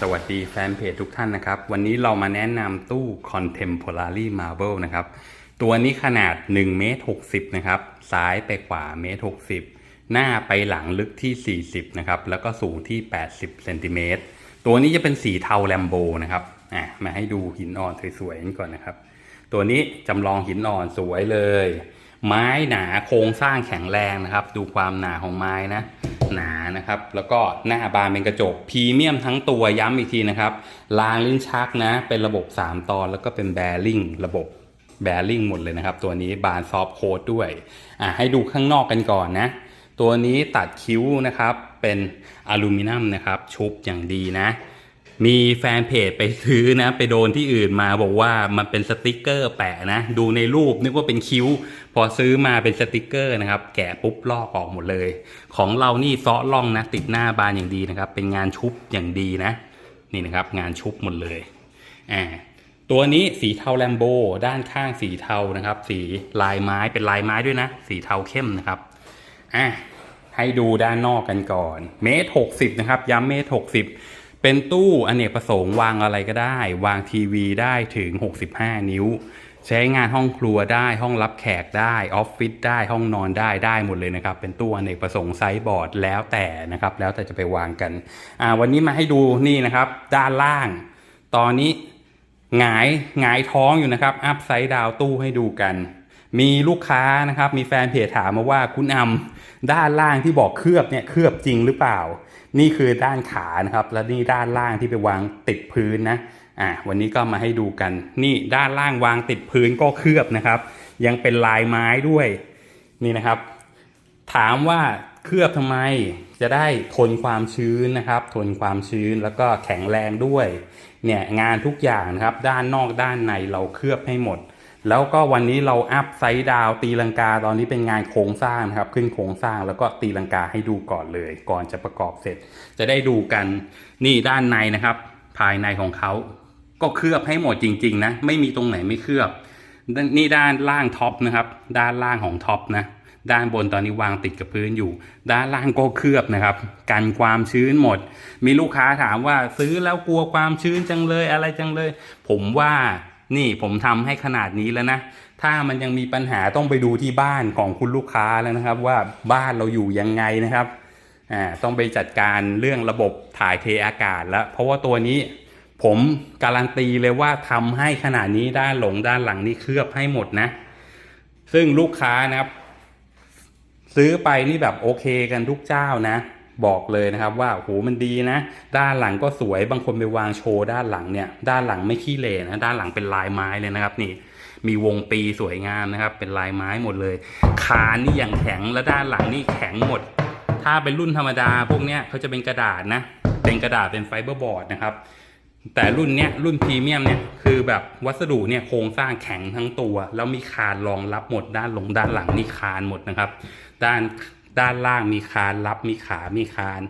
สวัสดีแฟนเพจทุกท่านนะครับ วันนี้เรามาแนะนำตู้ Contemporary Marble นะครับ ตัวนี้ขนาด1เมตร60นะครับ ซ้ายไปขวาเมตร60 หน้าไปหลังลึกที่ 40นะครับ แล้วก็สูงที่ 80เซนติเมตร ตัวนี้จะเป็นสีเทาแลมโบนะครับอะมาให้ดูหินอ่อนสวยๆก่อนนะครับ ตัวนี้จำลองหินอ่อนสวยเลย ไม้หนาโครงสร้างแข็งแรงนะครับ ดูความหนาของไม้นะ หนานะครับ แล้วก็หน้าบานเป็นกระจกพรีเมียมทั้งตัวย้ำอีกทีนะครับรางลิ้นชักนะ เป็นระบบ 3 ตอนแล้วก็เป็นแบริ่งระบบแบริ่งหมดเลยนะครับ ตัวนี้บานซอฟต์โค้ดด้วยอ่าให้ดูข้างนอกกันก่อนนะ ตัวนี้ตัดคิ้วนะครับ เป็นอลูมิเนียมนะครับ ชุบอย่างดีนะ มีแฟนเพจไปซื้อนะ ไปโดนที่อื่นมาบอกว่ามันเป็นสติกเกอร์แปะนะ ดูในรูปนึกว่าเป็นคิ้ว พอซื้อมาเป็นสติกเกอร์นะครับ แกะปุ๊บลอกออกหมดเลย ของเรานี่ซ้อล่องนะ ติดหน้าบานอย่างดีนะครับ เป็นงานชุบอย่างดีนะ นี่นะครับ งานชุบหมดเลยอ่าตัวนี้สีเทาแลมโบด้านข้างสีเทานะครับ สีลายไม้เป็นลายไม้ด้วยนะ สีเทาเข้มนะครับอะให้ดูด้านนอกกันก่อน เมตรหกสิบนะครับ ย้ำเมตรหกสิบ เป็นตู้อเนกประสงค์วางอะไรก็ได้ วางทีวีได้ถึง 65 นิ้ว ใช้งานห้องครัวได้ห้องรับแขกได้ออฟฟิศได้ห้องนอนได้ได้หมดเลยนะครับ เป็นตู้อเนกประสงค์ไซส์บอร์ดแล้วแต่นะครับ แล้วแต่จะไปวางกันอ่าวันนี้มาให้ดูนี่นะครับ ด้านล่าง ตอนนี้หงายหงายท้องอยู่นะครับอัพไซด์ดาวตู้ให้ดูกัน มีลูกค้านะครับ มีแฟนเพจถามมาว่าคุณอำด้านล่างที่บอกเคลือบเนี่ยเคลือบจริงหรือเปล่า นี่คือด้านขานะครับ และนี่ด้านล่างที่ไปวางติดพื้นนะอ่าวันนี้ก็มาให้ดูกัน นี่ด้านล่างวางติดพื้นก็เคลือบนะครับ ยังเป็นลายไม้ด้วยนี่นะครับ ถามว่าเคลือบทำไมจะได้ทนความชื้นนะครับ ทนความชื้นแล้วก็แข็งแรงด้วยเนี่ยงานทุกอย่างนะครับ ด้านนอกด้านในเราเคลือบให้หมด แล้วก็วันนี้เราอัพไซด์ดาวตีลังกาตอนนี้เป็นงานโครงสร้างนะครับ ขึ้นโครงสร้างแล้วก็ตีลังกาให้ดูก่อนเลย ก่อนจะประกอบเสร็จ จะได้ดูกันนี่ด้านในนะครับ ภายในของเขาก็เคลือบให้หมดจริง ๆ นะ ไม่มีตรงไหนไม่เคลือบ นี่ด้านล่างท็อปนะครับ ด้านล่างของท็อปนะด้านบนตอนนี้วางติดกับพื้นอยู่ ด้านล่างก็เคลือบนะครับ กันความชื้นหมด มีลูกค้าถามว่าซื้อแล้วกลัวความชื้นจังเลยอะไรจังเลย ผมว่า นี่ผมทำให้ขนาดนี้แล้วนะ ถ้ามันยังมีปัญหาต้องไปดูที่บ้านของคุณลูกค้าแล้วนะครับ ว่าบ้านเราอยู่ยังไงนะครับอ่าต้องไปจัดการเรื่องระบบถ่ายเทอากาศแล้ว เพราะว่าตัวนี้ผมการันตีเลยว่าทำให้ขนาดนี้ด้านหลงด้านหลังนี่เคลือบให้หมดนะ ซึ่งลูกค้านะครับ ซื้อไปนี่แบบโอเคกันทุกเจ้านะ บอกเลยนะครับว่าโหมันดีนะ ด้านหลังก็สวยบางคนไปวางโชว์ด้านหลังเนี่ยด้านหลังไม่ขี้เหร่นะด้านหลังเป็นลายไม้เลยนะครับนี่มีวงปีสวยงามนะครับ เป็นลายไม้หมดเลย คานนี่อย่างแข็งและด้านหลังนี่แข็งหมด ถ้าเป็นรุ่นธรรมดาพวกเนี้ยเขาจะเป็นกระดาษนะ เป็นกระดาษเป็นไฟเบอร์บอร์ดนะครับ แต่รุ่นเนี้ยรุ่นพรีเมียมเนี่ยคือแบบวัสดุเนี่ยโครงสร้างแข็งทั้งตัว แล้วมีคานรองรับหมดด้านหลงด้านหลังนี่คานหมดนะครับ ด้าน ด้านล่างมีคานรับมีขา มีคาน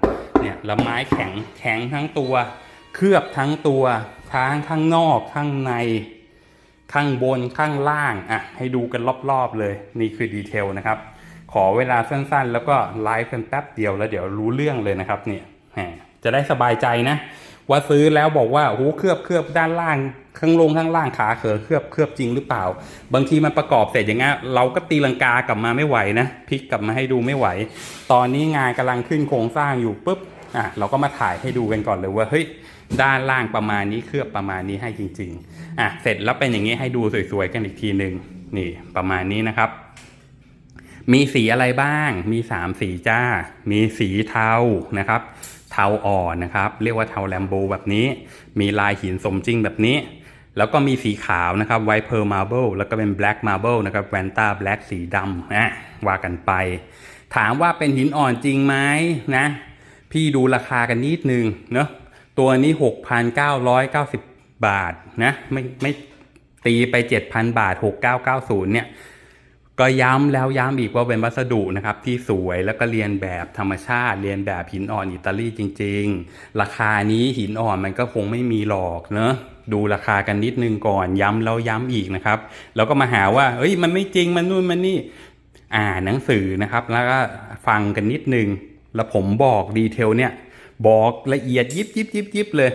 เนี่ยแล้วไม้แข็งแข็งทั้งตัว เคลือบทั้งตัวทั้งข้างนอกข้างใน ข้างบนข้างล่างอะให้ดูกันรอบๆเลย นี่คือดีเทลนะครับ ขอเวลาสั้นๆ แล้วก็ไลฟ์กันแป๊บเดียวแล้วเดี๋ยวรู้เรื่องเลยนะครับเนี่ยจะได้สบายใจนะ ว่าซื้อแล้วบอกว่าโอ้โหเคลือบเคลือบด้านล่างข้างลงข้างล่างขาเขอเคลือบเคลือบจริงหรือเปล่า บางทีมันประกอบเสร็จอย่างเงี้ยเราก็ตีลังกากลับมาไม่ไหวนะพลิกกลับมาให้ดูไม่ไหว ตอนนี้งานกำลังขึ้นโครงสร้างอยู่ปุ๊บอะเราก็มาถ่ายให้ดูกันก่อนเลยว่าเฮ้ยด้านล่างประมาณนี้เคลือบประมาณนี้ให้จริงๆอะเสร็จแล้วเป็นอย่างนี้ให้ดูสวยๆกันอีกทีหนึ่งนี่ประมาณนี้นะครับ มีสีอะไรบ้าง มีสามสีจ้า มีสีเทานะครับ เทาอ่อนนะครับ เรียกว่าเทาแลมโบแบบนี้ มีลายหินสมจริงแบบนี้ แล้วก็มีสีขาวนะครับไวท์เพ r ร์มาร์เบิลแล้วก็เป็นแบล็กมาร์เบิลนะครับแวนต้าแบล็กสีดำนะว่ากันไป ถามว่าเป็นหินอ่อนจริงไหมนะ พี่ดูราคากันนิดนึงเนาะตัวนี้ 6,990 บาทนะไม่ไม่ตีไป 7,000 บาท 6990เนี่ย ก็ย้ำแล้วย้ำอีกว่าเป็นวัสดุนะครับที่สวยแล้วก็เรียนแบบธรรมชาติเรียนแบบหินอ่อนอิตาลีจริง ๆ ราคานี้หินอ่อนมันก็คงไม่มีหรอกเนอะดูราคากันนิดนึงก่อนย้ำแล้วย้ำอีกนะครับ แล้วก็มาหาว่าเอ้ยมันไม่จริงมันนู่นมันนี่อ่านหนังสือนะครับ แล้วก็ฟังกันนิดนึง แล้วผมบอกดีเทลเนี่ย บอกละเอียดยิบยิบยิบยิบเลย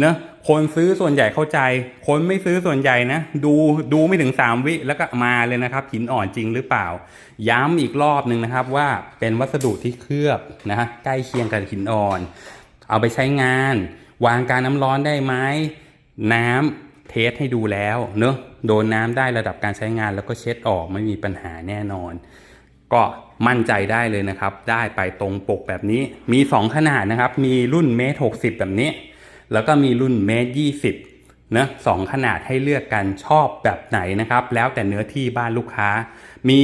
เนะคนซื้อส่วนใหญ่เข้าใจ คนไม่ซื้อส่วนใหญ่นะ ดูดูไม่ถึง 3 วิแล้วก็มาเลยนะครับหินอ่อนจริงหรือเปล่า ย้ำอีกรอบหนึ่งนะครับว่าเป็นวัสดุที่เคลือบนะใกล้เคียงกับหินอ่อน เอาไปใช้งาน วางการน้ำร้อนได้ไหมน้ำเทสให้ดูแล้วเนอะโดนน้ำได้ระดับการใช้งานแล้วก็เช็ดออกไม่มีปัญหาแน่นอน ก็มั่นใจได้เลยนะครับ ได้ไปตรงปกแบบนี้มี 2 ขนาดนะครับ มีรุ่นเมตรหกแบบนี้ แล้วก็มีรุ่นเมตรยี่สิบนะสองขนาดให้เลือกกันชอบแบบไหนนะครับ แล้วแต่เนื้อที่บ้านลูกค้า มี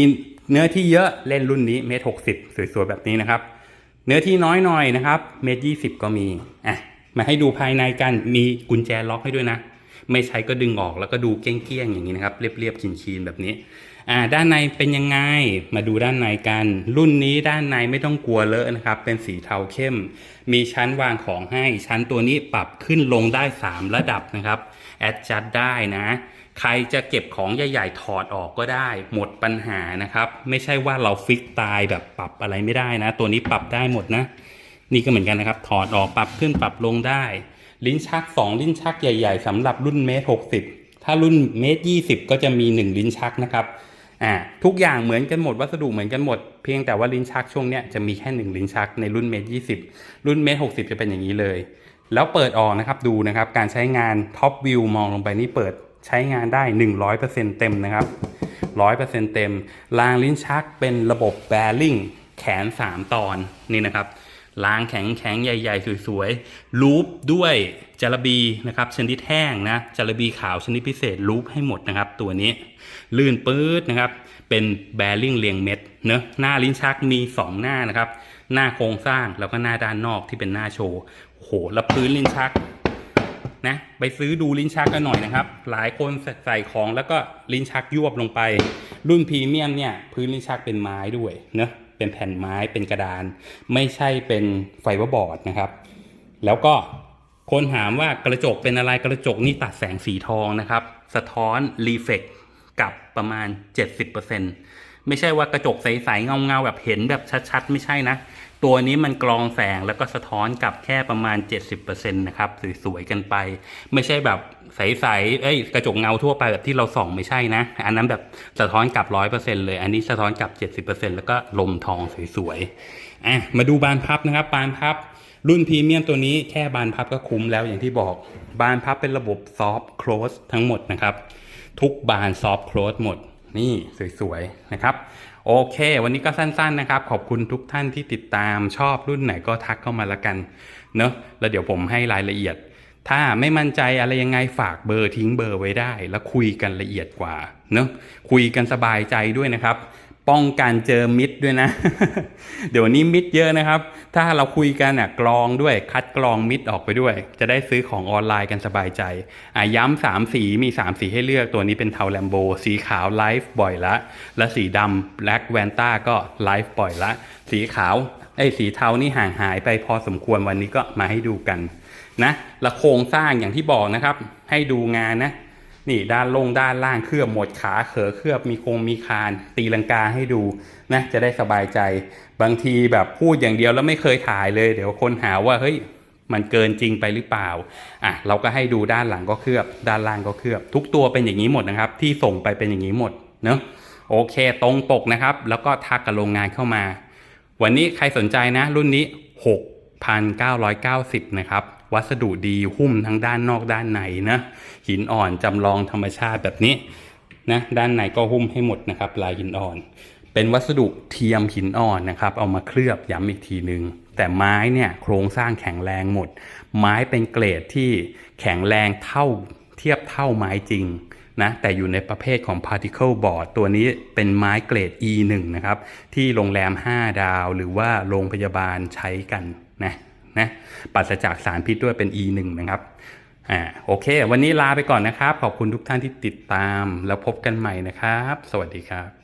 เนื้อที่เยอะเล่นรุ่นนี้เมตรหกสิบสวยๆแบบนี้นะครับ เนื้อที่น้อยหน่อยนะครับเมตรยี่สิบก็มีอะมาให้ดูภายในกันมีกุญแจล็อกให้ด้วยนะ ไม่ใช้ก็ดึงออกแล้วก็ดูเกี้ยงๆอย่างนี้นะครับ เรียบๆชินๆแบบนี้ อ่าด้านในเป็นยังไง มาดูด้านในกัน รุ่นนี้ด้านในไม่ต้องกลัวเลอะนะครับ เป็นสีเทาเข้ม มีชั้นวางของให้ ชั้นตัวนี้ปรับขึ้นลงได้ 3 ระดับนะครับ แอดจัดได้นะ ใครจะเก็บของใหญ่ๆถอดออกก็ได้ หมดปัญหานะครับ ไม่ใช่ว่าเราฟิกตายแบบปรับอะไรไม่ได้นะ ตัวนี้ปรับได้หมดนะ นี่ก็เหมือนกันนะครับ ถอดออกปรับขึ้นปรับลงได้ ลิ้นชัก 2 ลิ้นชักใหญ่ ๆสำหรับรุ่นเมตรหกสิบถ้ารุ่นเมตรยี่สิบก็จะมี 1 ลิ้นชักนะครับ อ่าทุกอย่างเหมือนกันหมดวัสดุเหมือนกันหมด เพียงแต่ว่าลิ้นชักช่วงเนี้ยจะมีแค่หนึ่งลิ้นชักในรุ่นเมตรยี่สิบรุ่นเมตรหกสิบจะเป็นอย่างนี้เลย แล้วเปิดออกนะครับดูนะครับการใช้งานท็อปวิวมองลงไปนี่เปิดใช้งานได้ 100%เต็มนะครับ 100%เต็มรางลิ้นชักเป็นระบบแบริ่งแขน 3 ตอนนี่นะครับ รางแข็งแข็งใหญ่ ๆ สวยๆลูปด้วยจารบีนะครับชนิดแห้งนะจารบีขาวชนิดพิเศษลูปให้หมดนะครับ ตัวนี้ลื่นปื๊ดนะครับ เป็นแบริ่งเรียงเม็ดเนอะหน้าลิ้นชักมี 2 หน้านะครับ หน้าโครงสร้างแล้วก็หน้าด้านนอกที่เป็นหน้าโชว์โหแล้วพื้นลิ้นชักนะไปซื้อดูลิ้นชักกันหน่อยนะครับ หลายคนใส่ของแล้วก็ลิ้นชักยวบลงไป รุ่นพรีเมียมเนี่ย พื้นลิ้นชักเป็นไม้ด้วยเนะ เป็นแผ่นไม้เป็นกระดาน ไม่ใช่เป็นไฟเบอร์บอร์ดนะครับ แล้วก็คนถามว่ากระจกเป็นอะไรกระจกนี่ตัดแสงสีทองนะครับ สะท้อนรีเฟกกับประมาณ 70%ไม่ใช่ว่ากระจกใสๆเงาๆแบบเห็นแบบชัดๆ ไม่ใช่นะ ตัวนี้มันกรองแสงแล้วก็สะท้อนกลับแค่ประมาณ 70%นะครับสวยๆกันไป ไม่ใช่แบบ ใสๆเอ้ยกระจกเงาทั่วไปแบบที่เราส่องไม่ใช่นะ อันนั้นแบบสะท้อนกลับ100%เปอร์เซ็นเลย อันนี้สะท้อนกลับ70%แล้วก็ลมทองสวยๆอะมาดูบานพับนะครับ บานพับ รุ่นพรีเมียมตัวนี้แค่บานพับก็คุ้มแล้วอย่างที่บอก บานพับเป็นระบบซอฟต์โคลสทั้งหมดนะครับ ทุกบานซอฟต์โคลสหมดนี่สวยๆนะครับโอเค วันนี้ก็สั้นๆนะครับ ขอบคุณทุกท่านที่ติดตามชอบรุ่นไหนก็ทักเข้ามาละกัน เนอะแล้วเดี๋ยวผมให้รายละเอียด ถ้าไม่มั่นใจอะไรยังไงฝากเบอร์ทิ้งเบอร์ไว้ได้ แล้วคุยกันละเอียดกว่าเนอะคุยกันสบายใจด้วยนะครับ ป้องกันเจอมิดด้วยนะ เดี๋ยวนี้มิดเยอะนะครับ ถ้าเราคุยกันอะกรองด้วยคัดกรองมิดออกไปด้วย จะได้ซื้อของออนไลน์กันสบายใจอะย้ำสามสีมีสามสีให้เลือกตัวนี้เป็นเทาแลมโบสีขาวไลฟ์บ่อยละ และสีดำแบล็กแวนต้าก็ไลฟ์บ่อยละ สีขาวไอ้สีเทานี่ห่างหายไปพอสมควรวันนี้ก็มาให้ดูกัน นะและโครงสร้างอย่างที่บอกนะครับ ให้ดูงานนะนี่ด้านลงด้านล่างเคลือบหมดขาเขอเคลือบมีโครงมีคาน ตีลังกาให้ดูนะจะได้สบายใจ บางทีแบบพูดอย่างเดียวแล้วไม่เคยถ่ายเลย เดี๋ยวคนหาว่าเฮ้ยมันเกินจริงไปหรือเปล่าอะเราก็ให้ดูด้านหลังก็เคลือบ ด้านล่างก็เคลือบ ทุกตัวเป็นอย่างนี้หมดนะครับ ที่ส่งไปเป็นอย่างนี้หมดเนาะโอเคตรงปกนะครับ แล้วก็ทักกับโรงงานเข้ามา วันนี้ใครสนใจนะ รุ่นนี้ 6,990 นะครับ วัสดุดีหุ้มทั้งด้านนอกด้านในนะหินอ่อนจำลองธรรมชาติแบบนี้นะด้านในก็หุ้มให้หมดนะครับลายหินอ่อน เป็นวัสดุเทียมหินอ่อนนะครับ เอามาเคลือบย้ำอีกทีหนึ่งแต่ไม้เนี่ยโครงสร้างแข็งแรงหมด ไม้เป็นเกรดที่แข็งแรงเท่าเทียบเท่าไม้จริงนะแต่อยู่ในประเภทของ particle board ตัวนี้เป็นไม้เกรด E1 นะครับ ที่โรงแรม 5 ดาวหรือว่าโรงพยาบาลใช้กันนะ นะปราศจากสารพิษด้วยเป็น E1 นะครับอ่าโอเค วันนี้ลาไปก่อนนะครับ ขอบคุณทุกท่านที่ติดตาม แล้วพบกันใหม่นะครับ สวัสดีครับ